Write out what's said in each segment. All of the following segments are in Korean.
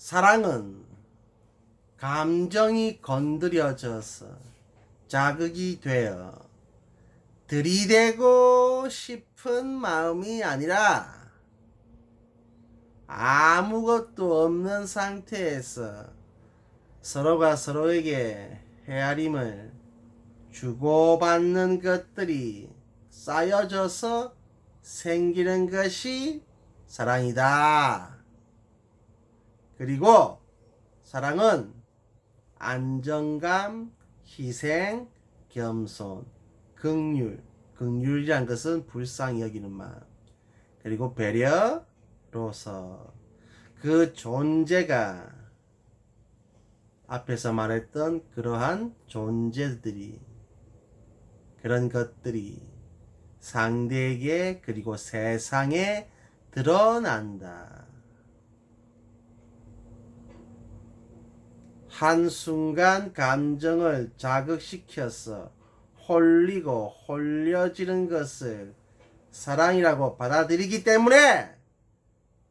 사랑은 감정이 건드려져서 자극이 되어 들이대고 싶은 마음이 아니라 아무것도 없는 상태에서 서로가 서로에게 헤아림을 주고받는 것들이 쌓여져서 생기는 것이 사랑이다. 그리고 사랑은 안정감, 희생, 겸손, 긍휼, 긍휼이란 것은 불쌍히 여기는 마음, 그리고 배려로서 그 존재가 앞에서 말했던 그러한 존재들이 그런 것들이 상대에게 그리고 세상에 드러난다. 한순간 감정을 자극시켜서 홀리고 홀려지는 것을 사랑이라고 받아들이기 때문에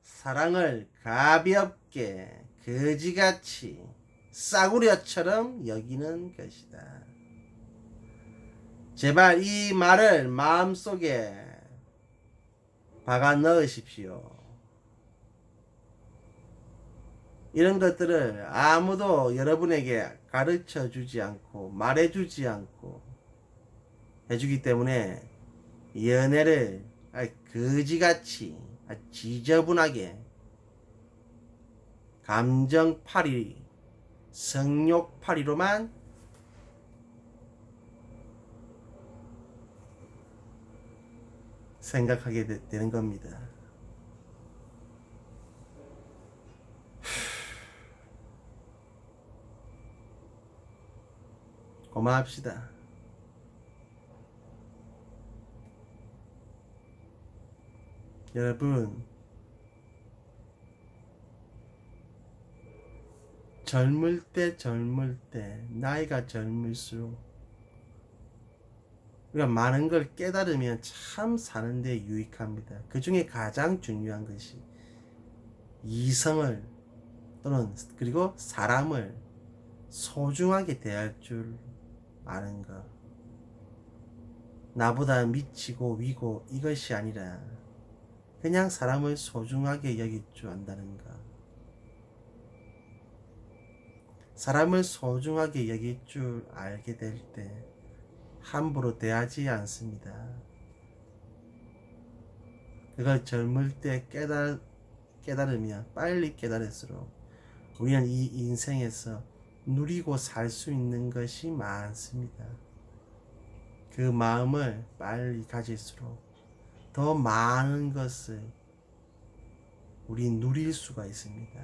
사랑을 가볍게 거지같이 싸구려처럼 여기는 것이다. 제발 이 말을 마음속에 박아 넣으십시오. 이런 것들을 아무도 여러분에게 가르쳐 주지 않고 말해 주지 않고 해주기 때문에 연애를 아, 거지같이 아, 지저분하게 감정파리 성욕파리로만 생각하게 되, 되는 겁니다. 고마합시다. 여러분, 젊을 때 젊을 때 나이가 젊을수록 우리가 많은 걸 깨달으면 참 사는데 유익합니다. 그 중에 가장 중요한 것이 이성을 또는 그리고 사람을 소중하게 대할 줄 아는 것. 나보다 미치고 위고 이것이 아니라 그냥 사람을 소중하게 여길 줄 안다는 것. 사람을 소중하게 여길 줄 알게 될 때 함부로 대하지 않습니다. 그걸 젊을 때 깨달, 깨달으면 빨리 깨달을수록 우리는 이 인생에서 누리고 살 수 있는 것이 많습니다. 그 마음을 빨리 가질수록 더 많은 것을 우리 누릴 수가 있습니다.